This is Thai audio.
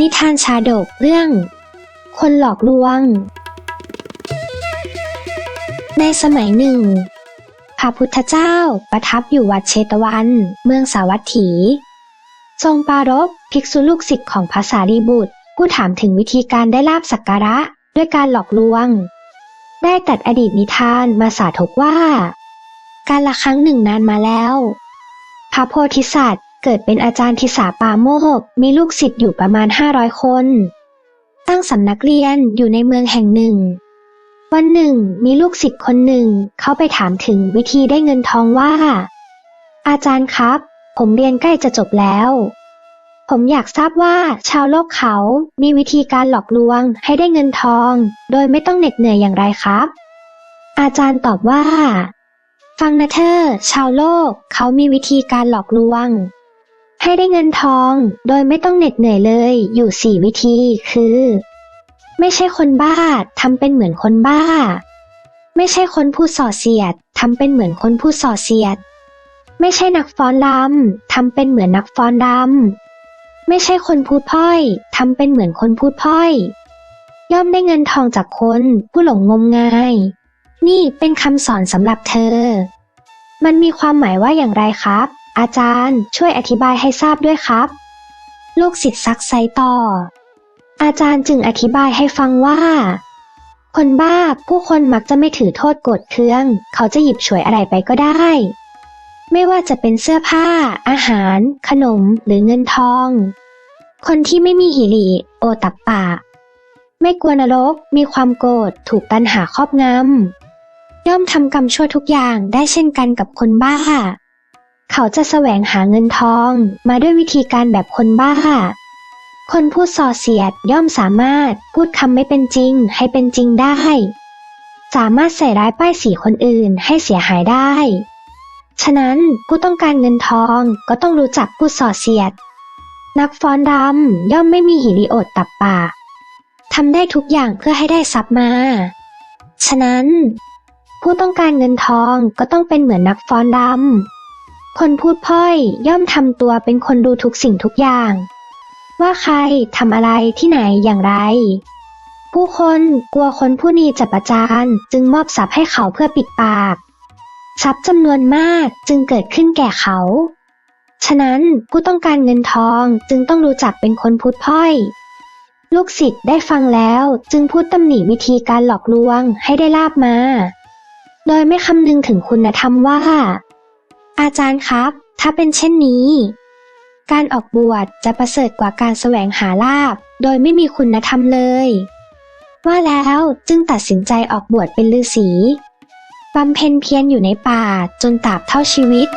นิทานชาดกเรื่อง คนหลอกลวง ในสมัยหนึ่ง พระพุทธเจ้าประทับอยู่วัดเชตวัน เมืองสาวัตถี ทรงปรารภภิกษุลูกศิษย์ของพระสารีบุตร ผู้ถามถึงวิธีการได้ลาบสักการะด้วยการหลอกลวง ได้ตัดอดีตนิทานมาสาธกว่า การละครั้งหนึ่งนานมาแล้ว พระโพธิสัตว์ เกิดเป็นอาจารย์ทิสาปาโมก มีลูกศิษย์อยู่ประมาณ 500 คน ตั้งสำนักเรียนอยู่ในเมืองแห่งหนึ่ง วันหนึ่งมีลูกศิษย์คนหนึ่ง เขาไปถามถึงวิธีได้เงินทองว่า อาจารย์ครับ ผมเรียนใกล้จะจบแล้ว ผมอยากทราบว่าชาวโลกเขามีวิธีการหลอกลวงให้ได้เงินทอง โดยไม่ต้องเหน็ดเหนื่อยอย่างไรครับ อาจารย์ตอบว่าฟังนะเธอ ชาวโลกเขามีวิธีการหลอกลวง ให้ได้เงินทอง โดยไม่ต้องเหน็ดเหนื่อยเลย อยู่สี่วิธีคือ ไม่ใช่คนบ้าทำเป็นเหมือนคนบ้า ไม่ใช่คนพูดส่อเสียดทำเป็นเหมือนคนพูดส่อเสียด ไม่ใช่นักฟ้อนรำทำเป็นเหมือนนักฟ้อนรำไม่ใช่คนพูดพร่อยทำเป็นเหมือนคนพูดพร่อย ย่อมได้เงินทองจากคนผู้หลงงมงาย นี่เป็นคำสอนสำหรับเธอ มันมีความหมายว่าอย่างไรครับ อาจารย์ช่วยอธิบายให้ทราบด้วยครับ ลูกศิษย์ซักไซต่อ อาจารย์จึงอธิบายให้ฟังว่า คนบ้าผู้คนมักจะไม่ถือโทษโกรธเคือง เขาจะหยิบฉวยอะไรไปก็ได้ ไม่ว่าจะเป็นเสื้อผ้า อาหาร ขนมหรือเงินทอง คนที่ไม่มีหิริโอตับปะไม่กลัวนรกมีความโกรธถูกตันหาครอบงำย่อมทำกรรมชั่วทุกอย่างได้เช่นกันกับคนบ้า เขาจะแสวงหาเงินทองมาด้วยวิธีการแบบคนบ้า คนพูดส่อเสียดย่อมสามารถพูดคำไม่เป็นจริงให้เป็นจริงได้ สามารถใส่ร้ายป้ายสีคนอื่นให้เสียหายได้ ฉะนั้นผู้ต้องการเงินทองก็ต้องรู้จักพูดส่อเสียด นักฟ้อนรำย่อมไม่มีหิริโอดตับปากทำได้ทุกอย่างเพื่อให้ได้ทรัพย์มา ฉะนั้น ผู้ต้องการเงินทองก็ต้องเป็นเหมือนนักฟ้อนรำ คนพูดพ่อยย่อมทำตัวเป็นคนดูทุกสิ่งทุกอย่าง ว่าใครทำอะไรที่ไหนอย่างไร ผู้คนกลัวคนผู้นี้จะประจานจึงมอบทรัพย์ให้เขาเพื่อปิดปากทรัพย์จำนวนมากจึงเกิดขึ้นแก่เขา ฉะนั้นผู้ต้องการเงินทองจึงต้องรู้จักเป็นคนพูดพ่อย ลูกศิษย์ได้ฟังแล้วจึงพูดตำหนิวิธีการหลอกลวงให้ได้ลาบมา โดยไม่คำนึงถึงคุณธรรมว่า อาจารย์ครับ ถ้าเป็นเช่นนี้ การออกบวชจะประเสริฐกว่าการแสวงหาลาบโดยไม่มีคุณธรรมเลย ว่าแล้วจึงตัดสินใจออกบวชเป็นฤาษีบำเพ็ญเพียรอยู่ในป่าจนตราบเท่าชีวิต